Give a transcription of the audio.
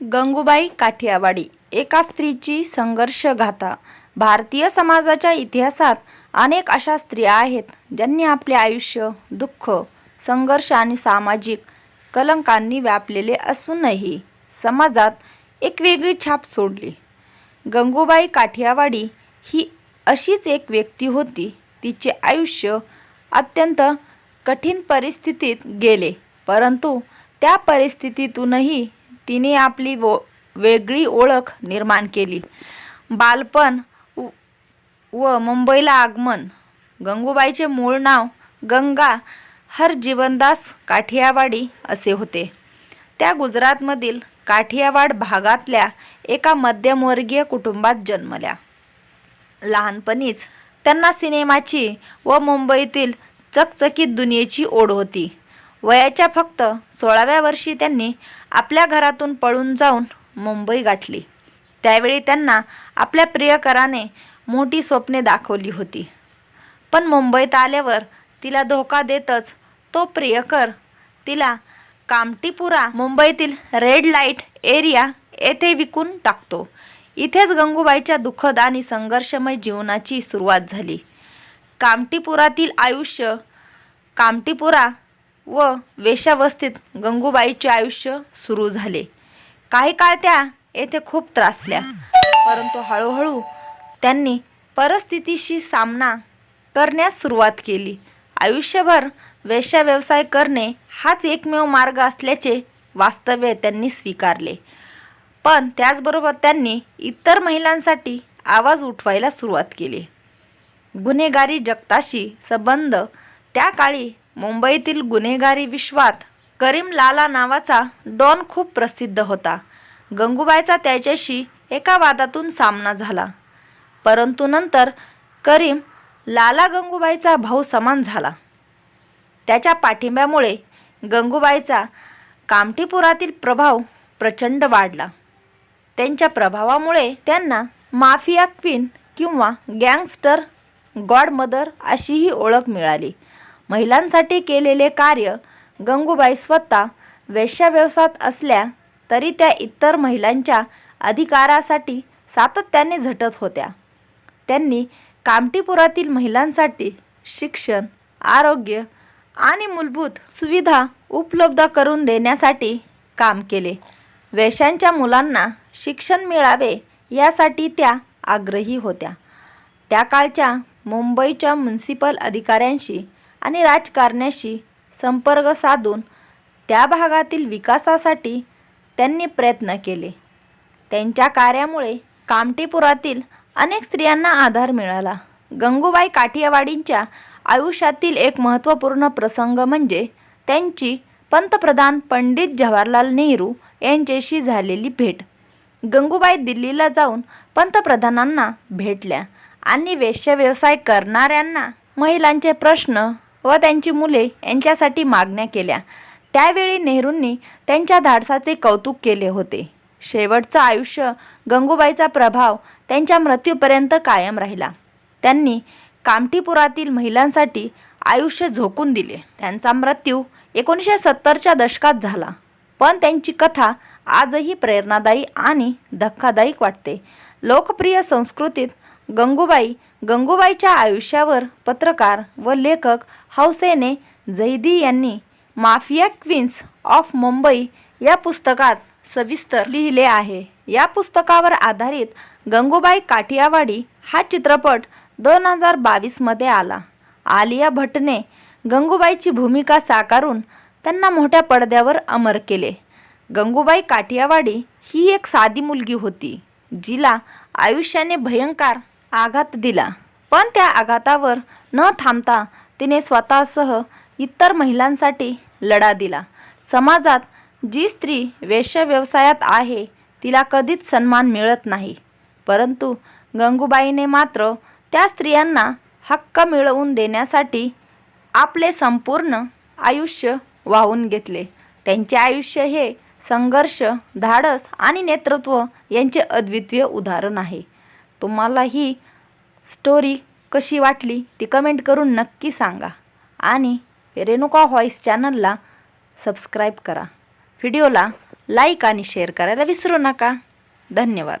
गंगूबाई काठियावाडी. एका स्त्रीची संघर्षगाथा भारतीय समाजाच्या इतिहासात अनेक अशा स्त्रिया आहेत ज्यांनी आपले आयुष्य दुःख संघर्ष आणि सामाजिक कलंकांनी व्यापलेले असूनही समाजात एक वेगळी छाप सोडली. गंगूबाई काठियावाडी ही अशीच एक व्यक्ती होती तिचे आयुष्य अत्यंत कठीण परिस्थितीत गेले परंतु त्या परिस्थितीतूनही तिने आपली वो वेगळी ओळख निर्माण केली. बालपण व- व मुंबईला आगमन. गंगूबाईचे मूळ नाव गंगा हर जीवनदास काठियावाडी असे होते. त्या गुजरातमधील काठियावाड भागातल्या एका मध्यमवर्गीय कुटुंबात जन्मल्या. लहानपणीच त्यांना सिनेमाची व मुंबईतील चकचकीत दुनियेची ओढ होती. वयाच्या फक्त सोळाव्या वर्षी त्यांनी आपल्या घरातून पळून जाऊन मुंबई गाठली. त्यावेळी त्यांना आपल्या प्रियकराने मोठी स्वप्ने दाखवली होती. पण मुंबईत आल्यावर तिला धोका देतच तो प्रियकर तिला कामटीपुरा मुंबईतील रेड लाइट एरिया येथे विकून टाकतो. इथेच गंगूबाईच्या दुःखद आणि संघर्षमय जीवनाची सुरुवात झाली. कामटीपुरातील आयुष्य कामटीपुरा व वेश्यावस्थेत गंगूबाईचे आयुष्य सुरू झाले. काही काळ त्या येथे खूप त्रासल्या परंतु हळूहळू त्यांनी परिस्थितीशी सामना करण्यास सुरुवात केली. आयुष्यभर वेश्या व्यवसाय करणे हाच एकमेव मार्ग असल्याचे वास्तव्य त्यांनी स्वीकारले. पण त्याचबरोबर त्यांनी इतर महिलांसाठी आवाज उठवायला सुरुवात केली. गुन्हेगारी जगताशी संबंध त्या काळी मुंबईतील गुन्हेगारी विश्वात करीम लाला नावाचा डॉन खूप प्रसिद्ध होता. गंगूबाईचा त्याच्याशी एका वादातून सामना झाला. परंतु नंतर करीम लाला गंगूबाईचा भाऊ समान झाला. त्याच्या पाठिंब्यामुळे गंगूबाईचा कामठीपुरातील प्रभाव प्रचंड वाढला. त्यांच्या प्रभावामुळे त्यांना माफिया क्वीन किंवा गँगस्टर गॉडमदर अशीही ओळख मिळाली. महिलांसाठी केलेले कार्य गंगूबाई स्वतः वेश्याव्यवसायात असल्या तरी त्या इतर महिलांच्या अधिकारासाठी सातत्याने झटत होत्या. त्यांनी कामटीपुरातील महिलांसाठी शिक्षण आरोग्य आणि मूलभूत सुविधा उपलब्ध करून देण्यासाठी काम केले. वेश्यांच्या मुलांना शिक्षण मिळावे यासाठी त्या आग्रही होत्या. त्या काळच्या मुंबईच्या म्युन्सिपल अधिकाऱ्यांशी आणि राजकारण्याशी संपर्क साधून त्या भागातील विकासासाठी त्यांनी प्रयत्न केले. त्यांच्या कार्यामुळे कामटीपुरातील अनेक स्त्रियांना आधार मिळाला. गंगूबाई काठियावाडींच्या आयुष्यातील एक महत्त्वपूर्ण प्रसंग म्हणजे त्यांची पंतप्रधान पंडित जवाहरलाल नेहरू यांच्याशी झालेली भेट. गंगूबाई दिल्लीला जाऊन पंतप्रधानांना भेटल्या आणि वेश्याव्यवसाय करणाऱ्यांना महिलांचे प्रश्न व त्यांची मुले यांच्यासाठी मागण्या केल्या. त्यावेळी नेहरूंनी त्यांच्या धाडसाचे कौतुक केले होते. शेवटचं आयुष्य गंगूबाईचा प्रभाव त्यांच्या मृत्यूपर्यंत कायम राहिला. त्यांनी कामठीपुरातील महिलांसाठी आयुष्य झोकून दिले. त्यांचा मृत्यू एकोणीसशे सत्तरच्या दशकात झाला. पण त्यांची कथा आजही प्रेरणादायी आणि धक्कादायक वाटते. लोकप्रिय संस्कृतीत गंगूबाई गंगूबाईच्या आयुष्यावर पत्रकार व लेखक हौसेने जैदी यांनी माफिया क्वीन्स ऑफ मुंबई या पुस्तकात सविस्तर लिहिले आहे. या पुस्तकावर आधारित गंगूबाई काठियावाडी हा चित्रपट दोन हजार बावीसमध्ये आला. आलिया भट्टने गंगूबाईची भूमिका साकारून त्यांना मोठ्या पडद्यावर अमर केले. गंगूबाई काठियावाडी ही एक साधी मुलगी होती जिला आयुष्याने भयंकर आघात दिला. पण त्या आघातावर न थांबता तिने स्वतःसह इतर महिलांसाठी लढा दिला. समाजात जी स्त्री वेश्या व्यवसायात आहे तिला कधीच सन्मान मिळत नाही. परंतु गंगूबाईने मात्र त्या स्त्रियांना हक्क मिळवून देण्यासाठी आपले संपूर्ण आयुष्य वाहून घेतले. त्यांचे आयुष्य हे संघर्ष धाडस आणि नेतृत्व यांचे अद्वितीय उदाहरण आहे. तुम्हाला ही स्टोरी कशी वाटली ती कमेंट करून नक्की सांगा. आणि रेणुका व्हॉईस चॅनलला सबस्क्राईब करा. व्हिडिओला लाईक आणि शेअर करायला विसरू नका. धन्यवाद.